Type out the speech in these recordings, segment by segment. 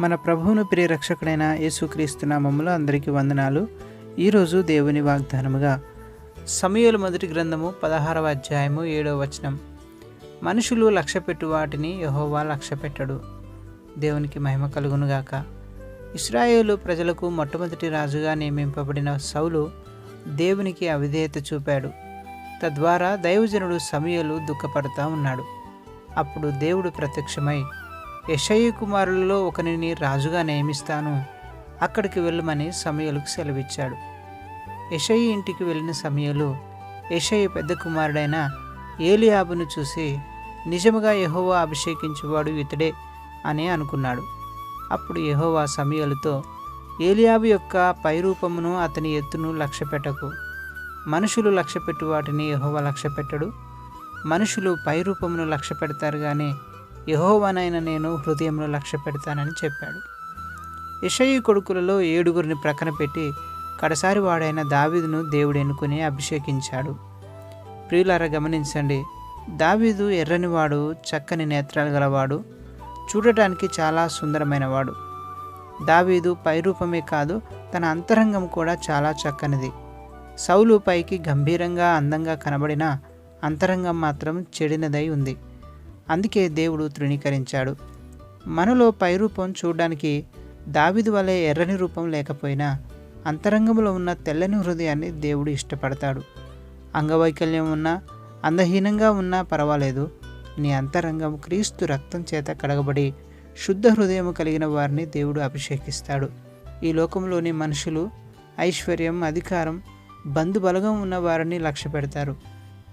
మన ప్రభువును ప్రియరక్షకుడైన యేసుక్రీస్తు నామములో అందరికీ వందనాలు. ఈరోజు దేవుని వాగ్దానముగా సమయలు మొదటి గ్రంథము పదహారవ అధ్యాయము ఏడవ వచనం. మనుషులు లక్ష్యపెట్టు వాటిని యహోవా లక్ష్యపెట్టడు. దేవునికి మహిమ కలుగునుగాక ఇస్రాయేలు ప్రజలకు మొట్టమొదటి రాజుగా నియమింపబడిన సౌలు దేవునికి అవిధేయత చూపాడు. తద్వారా దైవజనుడు సమయలు దుఃఖపడుతూ ఉన్నాడు. అప్పుడు దేవుడు ప్రత్యక్షమై యషయ్య కుమారులలో ఒకరిని రాజుగా నియమిస్తాను. అక్కడికి వెళ్ళమని సమయలకు సెలవిచ్చాడు. యషయ్య ఇంటికి వెళ్ళిన సమయలు యషయ్య పెద్ద కుమారుడైన ఏలియాబును చూసి నిజముగా యహోవా అభిషేకించువాడు ఇతడే అని అనుకున్నాడు. అప్పుడు యహోవా సమయలతో ఏలియాబు యొక్క పైరూపమును అతని ఎత్తును లక్ష్యపెట్టకు మనుషులు లక్ష్యపెట్టు వాటిని యహోవా లక్ష్యపెట్టడు మనుషులు పైరూపమును లక్ష్య పెడతారు కానీ యహోవనైన నేను హృదయంలో లక్ష్య పెడతానని చెప్పాడు. ఇషయి కొడుకులలో ఏడుగురిని ప్రక్కన పెట్టి కడసారి వాడైన దావీదును దేవుడు ఎన్నుకుని అభిషేకించాడు. ప్రియులారా గమనించండి. దావీదు ఎర్రనివాడు చక్కని నేత్రాలు గలవాడు చూడటానికి చాలా సుందరమైనవాడు. దావీదు పైరూపమే కాదు తన అంతరంగం కూడా చాలా చక్కనిది. సౌలు పైకి గంభీరంగా అందంగా కనబడిన అంతరంగం మాత్రం చెడినదై ఉంది. అందుకే దేవుడు తృణీకరించాడు. మనలో పైరూపం చూడడానికి దావిదు వలె ఎర్రని రూపం లేకపోయినా అంతరంగంలో ఉన్న తెల్లని హృదయాన్ని దేవుడు ఇష్టపడతాడు. అంగవైకల్యం ఉన్నా అందహీనంగా ఉన్నా పర్వాలేదు. నీ అంతరంగం క్రీస్తు రక్తం చేత కడగబడి శుద్ధ హృదయం కలిగిన వారిని దేవుడు అభిషేకిస్తాడు. ఈ లోకంలోని మనుషులు ఐశ్వర్యం అధికారం బంధుబలగం ఉన్న వారిని లక్ష్య పెడతారు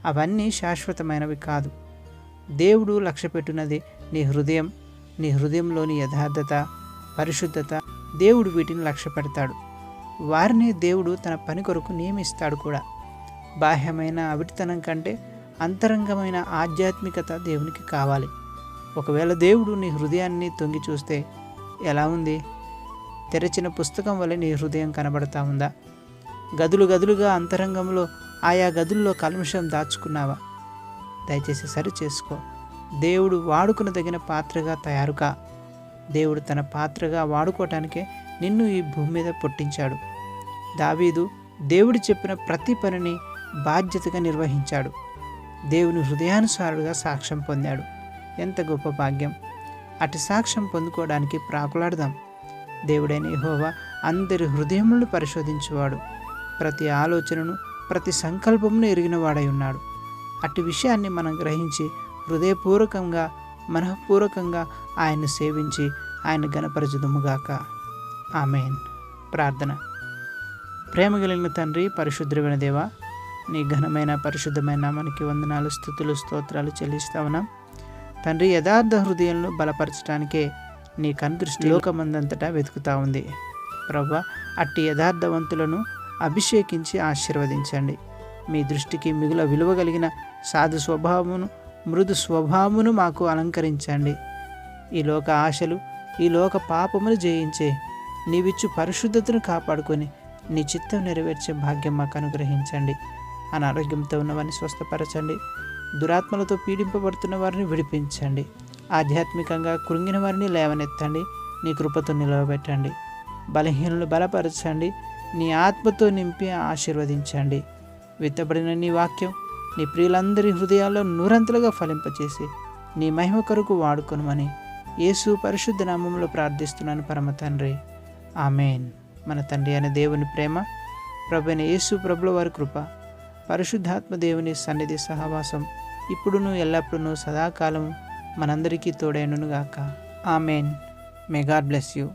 అవన్నీ శాశ్వతమైనవి కాదు. దేవుడు లక్ష్యపెట్టున్నది నీ హృదయం నీ హృదయంలోని యథార్థత పరిశుద్ధత. దేవుడు వీటిని లక్ష్య పెడతాడు. వారిని దేవుడు తన పని కొరకు నియమిస్తాడు కూడా. బాహ్యమైన అవిటితనం కంటే అంతరంగమైన ఆధ్యాత్మికత దేవునికి కావాలి. ఒకవేళ దేవుడు నీ హృదయాన్ని తొంగి చూస్తే ఎలా ఉంది? తెరచిన పుస్తకం వల్ల నీ హృదయం కనబడతా ఉందా? గదులు గదులుగా అంతరంగంలో ఆయా గదుల్లో కల్మషం దాచుకున్నావా? దయచేసి సరి చేసుకో. దేవుడు వాడుకున్న తగిన పాత్రగా తయారుగా. దేవుడు తన పాత్రగా వాడుకోవటానికే నిన్ను ఈ భూమి మీద పుట్టించాడు. దావీదు దేవుడు చెప్పిన ప్రతి పనిని బాధ్యతగా నిర్వహించాడు. దేవుని హృదయానుసారుడుగా సాక్ష్యం పొందాడు. ఎంత గొప్ప భాగ్యం. అటు సాక్ష్యం పొందుకోవడానికి ప్రాకులాడదాం. దేవుడైన యెహోవా అందరి హృదయములను పరిశోధించువాడు. ప్రతి ఆలోచనను ప్రతి సంకల్పమును ఎరిగిన వాడై ఉన్నాడు. అట్టి విషయాన్ని మనం గ్రహించి హృదయపూర్వకంగా మనఃపూర్వకంగా ఆయన్ను సేవించి ఆయన గణపరచుదుముగాక ఆమెన్. ప్రార్థన. ప్రేమ కలిగిన తండ్రి పరిశుద్ధమైన దేవ నీ ఘనమైన పరిశుద్ధమైన మనకి వందనాలు స్థుతులు స్తోత్రాలు చెల్లిస్తా ఉన్నాం. తండ్రి యథార్థ హృదయంలో బలపరచడానికే నీ కనుదృష్టి లోకమందంతటా వెతుకుతా ఉంది. ప్రభా అట్టి యథార్థవంతులను అభిషేకించి ఆశీర్వదించండి. మీ దృష్టికి మిగుల విలువ కలిగిన సాధు స్వభావమును మృదు స్వభావమును మాకు అలంకరించండి. ఈ లోక ఆశలు ఈ లోక పాపమును జయించే నీవిచ్చు పరిశుద్ధతను కాపాడుకొని నీ చిత్తం నెరవేర్చే భాగ్యం మాకు అనుగ్రహించండి. అనారోగ్యంతో ఉన్నవారిని స్వస్థపరచండి. దురాత్మలతో పీడింపబడుతున్న వారిని విడిపించండి. ఆధ్యాత్మికంగా కృంగిన వారిని లేవనెత్తండి. నీ కృపతో నిలవబెట్టండి. బలహీనులు బలపరచండి. నీ ఆత్మతో నింపి ఆశీర్వదించండి. విత్తబడిన నీ వాక్యం నీ ప్రియులందరి హృదయాల్లో నూరంతలుగా ఫలింపచేసి నీ మహిమ కొరకు వాడుకొనమని యేసు పరిశుద్ధ నామంలో ప్రార్థిస్తున్నాను పరమ తండ్రి. ఆమెన్. మన తండ్రి అనే దేవుని ప్రేమ ప్రభుని యేసు ప్రభుల వారి కృప పరిశుద్ధాత్మ దేవుని సన్నిధి సహవాసం ఇప్పుడును ఎల్లప్పుడూ సదాకాలం మనందరికీ తోడైనను గాక. Amen. May God bless you.